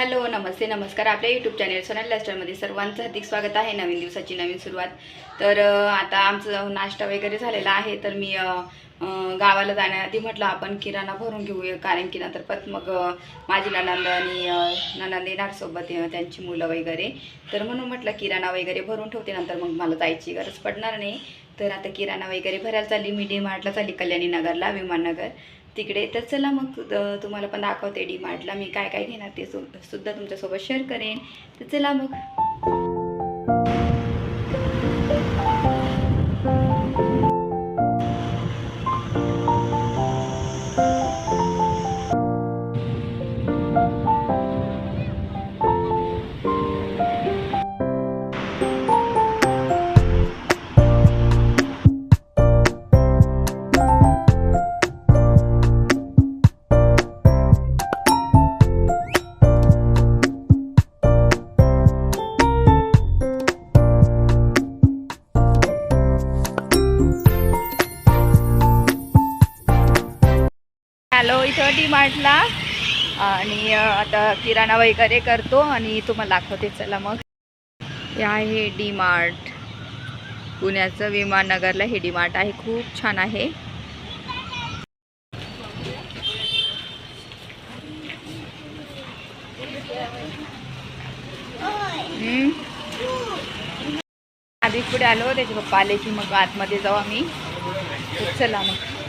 Hello नमस्ते नमस्कार. आपल्या YouTube channel Sonal लास्टरमध्ये सर्वांचं हार्दिक स्वागत आहे. नवीन दिवसाची नवीन सुरुवात. तर आता आमचं नाश्ता वगैरे झालेला आहे. तर मी गावाला जाण्याआधी म्हटलं आपण किराणा भरून घेऊया. कारण की नंतर परत मग माझी ननंद आणि ननंद येणार सोबत त्यांची मुलं वगैरे. तर म्हणून म्हटलं किराणा वगैरे भरून ठेवते. नंतर मग मला जायची गरज पडणार नाही. तर आता किराणा वगैरे भरायला चालली. मी डी मार्टला चालली कल्याणी नगरला विमाननगर. तिकडे. तर चला मग तुम्हाला पण दाखवते डी मार्टला मी काय काय घेणार ते सु सुद्धा तुमच्यासोबत शेअर करेन. तर चला मग. हॅलो इथं डी मार्टला आणि आता किराणा वगैरे करतो आणि तुम्हाला दाखवते चला मग. हे आहे डी मार्ट पुण्याचं विमाननगरला हे डी मार्ट आहे. खूप छान आहे. आधी पुढे आलो त्याचे पप्पा आले की मग आतमध्ये जाऊ आम्ही. चला मग.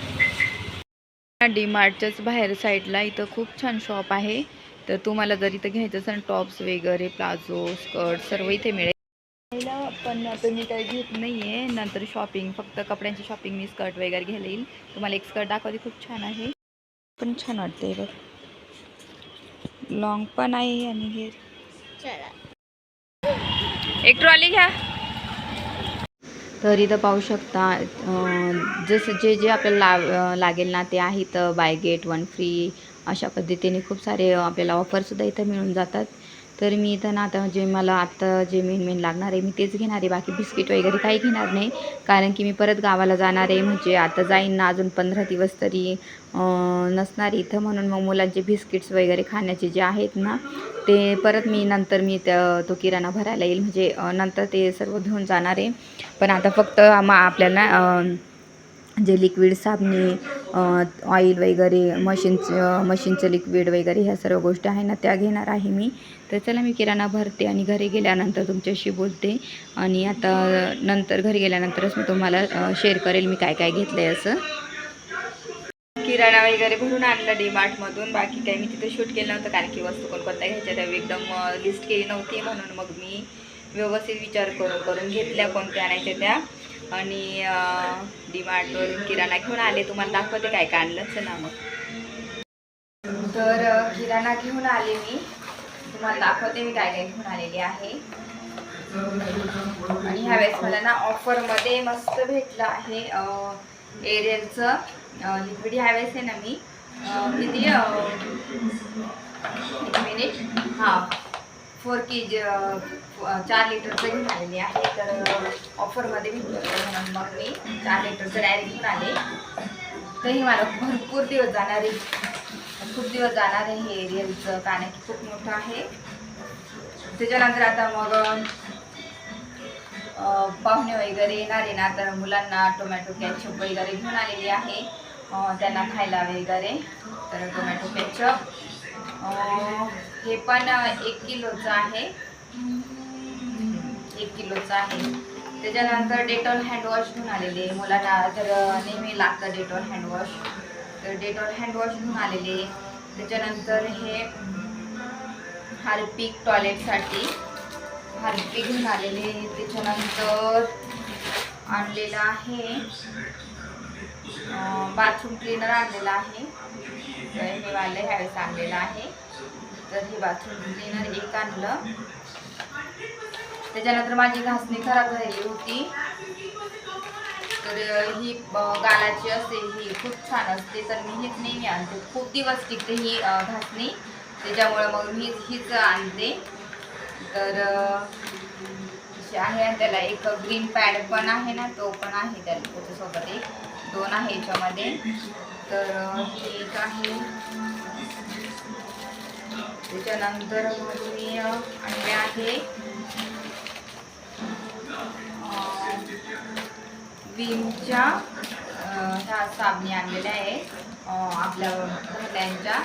डी मार्टच्याच बाहेर साईडला इथं खूप छान शॉप आहे. तर तुम्हाला जर इथं घ्यायचं असेल टॉप्स वगैरे प्लाझो स्कर्ट सर्व इथे मिळेल. पहिला पण आता मी काही घेत नाही आहे नंतर शॉपिंग फक्त कपड्यांची शॉपिंग मी स्कर्ट वगैरे घ्यायला येईल. तुम्हाला एक स्कर्ट दाखवते खूप छान आहे. पण छान वाटते बघ. लॉंग पण आहे आणि हे. एक ट्रॉली घ्या. तर इथं पाहू शकता. जसं जे जे आपल्याला ला लागेल ना ते आहे तर बाय गेट वन फ्री अशा पद्धतीने खूप सारे आपल्याला ऑफरसुद्धा इथं मिळून जातात. तर मी इथं ना आता जे मला आत्ता जे मेन मेन लागणार आहे मी तेच घेणार आहे. बाकी बिस्किट वगैरे काही घेणार नाही. कारण की मी परत गावाला जाणार आहे. म्हणजे आता जाईन ना अजून पंधरा दिवस तरी नसणार इथं. म्हणून मग मुलांचे बिस्किट्स वगैरे खाण्याचे जे आहेत ना ते परत मी नंतर मी त्या तो किराणा भरायला येईल. म्हणजे नंतर ते सर्व घेऊन जाणार आहे. पण आता फक्त मग आपल्याला जे लिक्विड साबणे ऑइल वगैरे मशीनचं मशीनचं लिक्विड वगैरे ह्या सर्व गोष्टी आहे ना त्या घेणार आहे मी. तर चला मी किराणा भरते आणि घरी गेल्यानंतर तुमच्याशी बोलते. आणि आता नंतर घरी गेल्यानंतरच मी तुम्हाला शेअर करेल मी काय काय घेतलं आहे असं. किराणा वगैरे भरून आणला डी मार्टमधून बाकी काही मी तिथे शूट केलं नव्हतं कारण की वस्तू कोणकोणत्या घ्यायच्या त्या एकदम लिस्ट केली नव्हती म्हणून मग मी व्यवस्थित विचार करून करून घेतल्या कोणत्या आणायच्या त्या. आणि डी मार्टवरून किराणा घेऊन आले. तुम्हाला दाखवते काय काय आणलं. ना मग. तर किराणा घेऊन आले मी. तुम्हाला दाखवते मी काय काय घेऊन आलेली आहे. आणि ह्यावेळेस मला ना ऑफरमध्ये मस्त भेटलं आहे एरियलचं लिक्विड ह्यावेळेस आहे ना मी. किती एक मिनिट. हां. फोर के जी चार लिटरचं घेऊन आलेली आहे. तर ऑफरमध्ये मी मग मी चार लिटरचं डायरेक्ट घेऊन आले. तर हे मला भरपूर दिवस जाणार आहे खूप दिवस जाणार आहे हे एरियलचं कारण की खूप मोठं आहे. त्याच्यानंतर आता मग पाहुणे वगैरे येणारे ना तर मुलांना टोमॅटो कॅचअप वगैरे घेऊन आलेली आहे. त्यांना खायला वगैरे. तर टोमॅटो कॅचअप हे पण एक किलोचं आहे. एक किलोचं आहे. त्याच्यानंतर डेटॉल हँडवॉश घेऊन आलेले. मुलांना तर नेहमी लागतं डेटॉल हँडवॉश तर डेटॉल हँडवॉश घेऊन आलेले. त्याच्यानंतर हे हार्पिक टॉयलेटसाठी हार्पिक घेऊन आलेले त्याच्यानंतर आणलेलं आहे बाथरूम क्लीनर आणलेलं आहे. तर हे वाले ह्यावेळेस आणलेलं आहे. तर हे बाथरूम क्लीनर एक आणलं. त्याच्यानंतर माझी घासणी खराब झालेली होती. तर ही गालाची असते ही खूप छान असते. तर मी हीच नेहमी आणते. खूप दिवस टिकते ही घासणी. त्याच्यामुळे मग मी हीच आणते. तर आहे त्याला एक ग्रीन पॅड पण आहे ना तो पण आहे त्याला त्याच्यासोबत एक. दोन आहे याच्यामध्ये. तर एक आहे. त्याच्यानंतर मग मी आणले आहे. विमच्या ह्या साबणी आणलेल्या आहे. आपल्या घरल्यांच्या.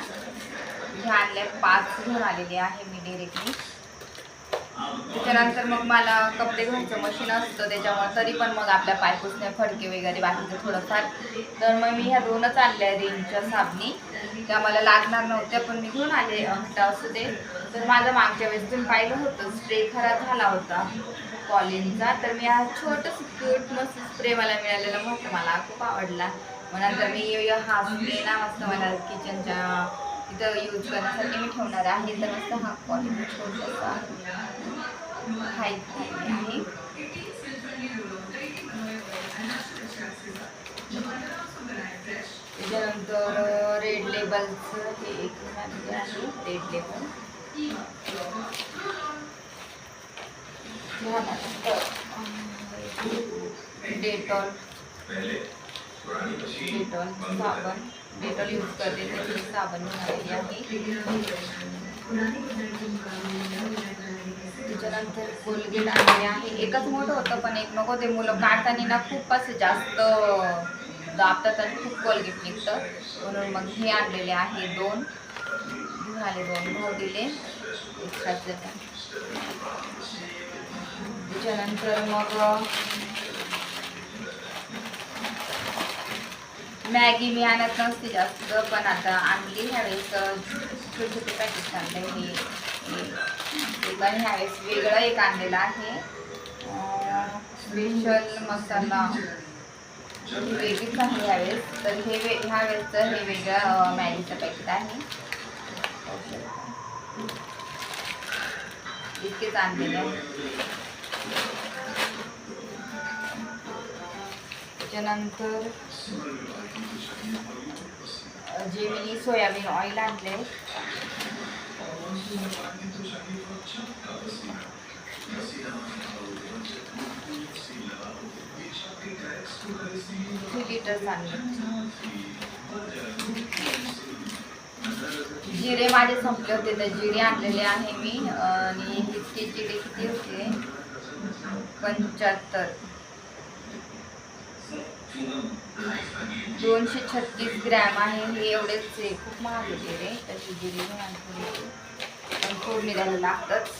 ह्या आणल्या पाच घेऊन आलेले आहे मी डिरेक्टली त्याच्यानंतर मग मला कपडे धुवायचं मशीन असतं त्याच्यामुळे तरी पण मग आपल्या पायपुसण्या फडके वगैरे बाकीचं थोडंफार. तर मग मी ह्या दोनच आणल्या रेंजच्या साबणी. त्या मला लागणार नव्हत्या पण मी घेऊन आले. म्हटलं असू दे. तर माझं मागच्या वेळेस तुम्ही पाहिलं होतं स्प्रे खराब झाला होता कॉलिनचा तर मी हा छोटंसं क्यूट मस्त स्प्रे मला मिळालेला मस्त मला खूप आवडला. मग नंतर मी हा स्प्रे ना मस्त मला किचनच्या तिथं यूज करण्यासाठी मी ठेवणार आहे. तर मस्त हा कॉलिन छोटासा. हाईट आहे त्याच्यानंतर रेड लेबलचं हे एक आहे. रेड लेबल डेटॉल डेटॉल साबण. डेटॉल यूज करते त्याची साबण मिळालेली आहे. त्याच्यानंतर कोलगेट आणले आहे एकच मोठं होतं पण एक नको ते मुलं काढताना ना खूप असं जास्त दाबतात आणि खूप कोलगेट निघतं. म्हणून मग हे आणलेले आहे दोन. घेऊन आले दोन भाऊ दिले. एक्स्ट्राचे त्याच्यानंतर मग मॅगी मी आणत नसते जास्त पण आता आणली. ह्यावेळेस छोटे छोटे पॅकेट आणले हे हे एक आणि ह्यावेळेस वेगळं एक आणलेलं आहे. स्पेशल मसाला. वेगळीच आहे ह्यावेळेस तर हे वे ह्या वेळेसचं हे वेगळं मॅगीचं पॅकेट आहे. इतकेच आणलेलं आहे. त्याच्यानंतर जे मी सोयाबीन ऑइल आणले थ्री लिटर्स आणले. जिरे माझे संपले होते तर जिरे आणलेले आहे मी आणि इतके जिरे किती होते? पंच्याहत्तर. दोनशे छत्तीस ग्रॅम आहे हे एवढेच खूप महाग होते रे तशी जिरे घेऊन आणले. पण फोडणी द्यायला लागतंच.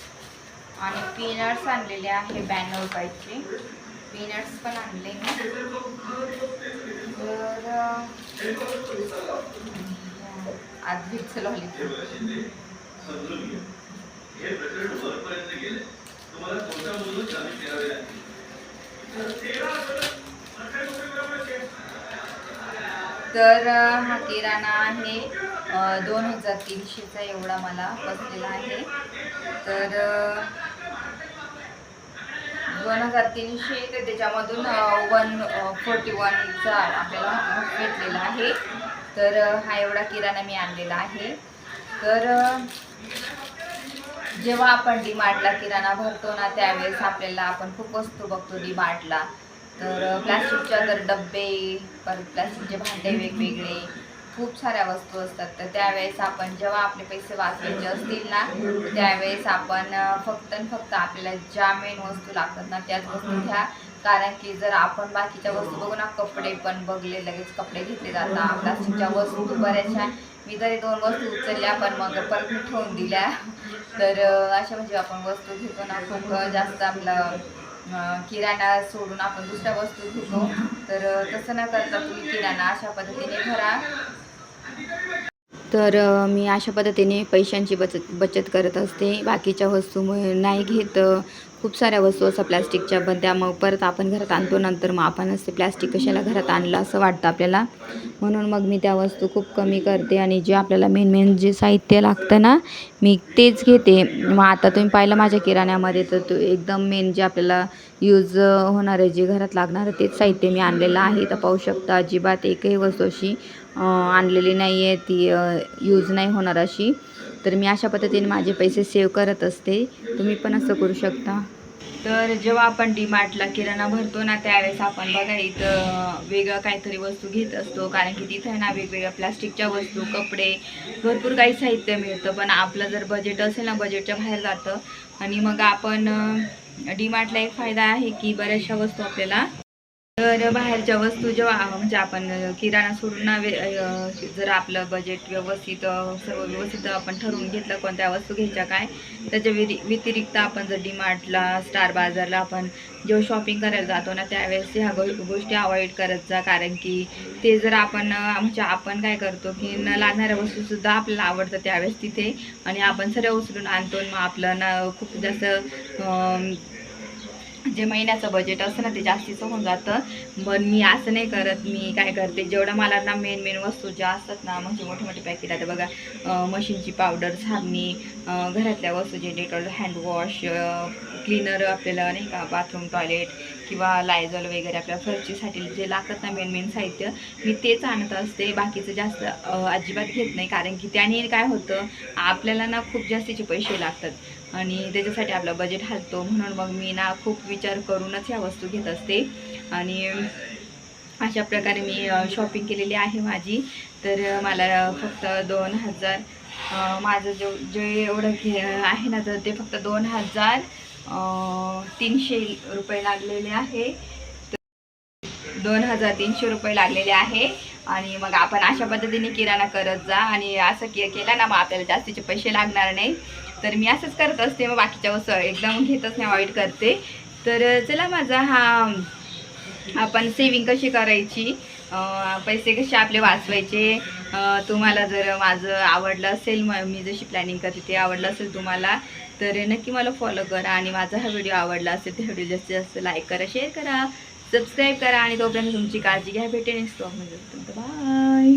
आणि पीनट्स आणलेले आहे ब्याण्णव रुपयाचे पीनट्स पण आणले मी. तर आधीच लॉलीपॉप तर हा किराणा आहे दोन हजार तीनशेचा एवढा मला बसलेला आहे. तर दोन हजार तीनशे तर त्याच्यामधून वन फोर्टी वनचा आपल्याला भेटलेला आहे. तर हा एवढा किराणा मी आणलेला आहे. तर जेव्हा आपण डीमार्टला किराणा भरतो ना त्यावेळेस आपल्याला आपण खूप वस्तू बघतो डीमार्टला तर प्लॅस्टिकच्या प्लास्टिकच्या तर डब्बे परत प्लास्टिकचे भांडे वेगवेगळे खूप साऱ्या वस्तू असतात. तर त्यावेळेस आपण जेव्हा आपले पैसे वाचवायचे असतील ना त्यावेळेस आपण फक्त आणि फक्त आपल्याला ज्या मेन वस्तू लागतात ना त्याच वस्तू घ्या. कारण की जर आपण बाकीच्या वस्तू बघू ना कपडे पण बघले लगेच कपडे घेतले जातात. प्लास्टिकच्या वस्तू बऱ्याचशा मी तरी दोन वस्तू उचलल्या पण मग परत मी ठेवून दिल्या. तर अशा म्हणजे आपण वस्तू घेतो ना खूप जास्त आपलं किराणा सोडून आपण दुसऱ्या वस्तू घेतो. तर तसं न करता तुम्ही किराणा अशा पद्धतीने भरा. तर मी अशा पद्धतीने पैशांची बचत बचत करत असते. बाकीच्या वस्तू नाही घेत. खूप साऱ्या वस्तू असतात प्लॅस्टिकच्या पण त्या मग परत आपण घरात आणतो नंतर मग आपणच ते प्लॅस्टिक कशाला घरात आणलं असं वाटतं आपल्याला. म्हणून मग मी त्या वस्तू खूप कमी करते आणि जे आपल्याला मेन मेन जे साहित्य लागतं ना मी तेच घेते. मग आता तुम्ही पाहिलं माझ्या किराण्यामध्ये तर तो एकदम मेन जे आपल्याला यूज होणार आहे जे घरात लागणार तेच साहित्य मी आणलेलं आहे. तर पाहू शकता अजिबात एकही वस्तू अशी आणलेली नाही आहे ती यूज नाही होणार अशी. तर मी अशा पद्धतीने माझे पैसे सेव्ह करत असते. तुम्ही पण असं करू शकता. तर जेव्हा आपण डीमार्टला किराणा भरतो ना त्यावेळेस आपण बघा इथं वेगळं काहीतरी वस्तू घेत असतो. कारण की तिथं आहे ना वेगवेगळ्या प्लास्टिकच्या वस्तू कपडे भरपूर काही साहित्य मिळतं. पण आपलं जर बजेट असेल ना बजेटच्या बाहेर जातं. आणि मग आपण डीमार्टला एक फायदा आहे की बऱ्याचशा वस्तू आपल्याला तर बाहेरच्या वस्तू जेव्हा म्हणजे आपण किराणा सोडून जर आपलं बजेट व्यवस्थित सर्व व्यवस्थित आपण ठरवून घेतलं कोणत्या वस्तू घ्यायच्या काय त्याच्या व्यतिरिक्त आपण जर डीमार्टला स्टार बाजारला आपण जेव्हा शॉपिंग करायला जातो ना त्यावेळेस ह्या गो गोष्टी अवॉइड करत जा. कारण की ते जर आपण म्हणजे आपण काय करतो की न लागणाऱ्या वस्तूसुद्धा आपल्याला आवडतं त्यावेळेस तिथे. आणि आपण सर्व उचलून आणतो मग आपलं ना खूप जास्त जे महिन्याचं बजेट असतं ना ते जास्तीचं होऊन जातं. पण मी असं नाही करत. मी काय करते? जेवढं मला ना मेन मेन वस्तू ज्या असतात ना म्हणजे मोठे मोठे पॅकेट आता बघा मशीनची पावडर साबणी घरातल्या वस्तू जे डेटॉल हँडवॉश क्लीनर आपल्याला नाही का बाथरूम टॉयलेट किंवा लायझॉल वगैरे आपल्या फरचीसाठी जे लागतात ना मेन मेन साहित्य मी तेच आणत असते. बाकीचं जास्त अजिबात घेत नाही. कारण की त्याने काय होतं आपल्याला ना खूप जास्तीचे पैसे लागतात. आणि त्याच्यासाठी आपलं बजेट हलतो म्हणून मग मी ना खूप विचार करूनच ह्या वस्तू घेत असते. आणि अशा प्रकारे मी शॉपिंग केलेली आहे माझी. तर मला फक्त दोन हजार माझं जो जे एवढं घे आहे ना तर ते फक्त दोन हजार तीनशे रुपये लागलेले आहे. दोन हजार तीनशे रुपये लागलेले आहे. आणि मग आपण अशा पद्धतीने किराणा करत जा. आणि असं के केलं ना मग आपल्याला जास्तीचे पैसे लागणार नाही. तर मी असंच करत असते मग बाकीच्या वस्तू एकदम घेतच नाही वाईट करते. तर चला माझा हा आपण सेविंग कशी करायची? पैसे कसे आपले वाचवायचे? तुम्हाला जर माझं आवडलं असेल म मी जशी प्लॅनिंग करते ते आवडलं असेल तुम्हाला तर नक्की मला फॉलो करा आणि माझा हा व्हिडिओ आवडला असेल तर व्हिडिओ जास्तीत जास्त लाईक करा शेअर करा सबस्क्राईब करा आणि तोपर्यंत तुमची काळजी घ्या. भेटेन स्टॉक म्हणजे बाय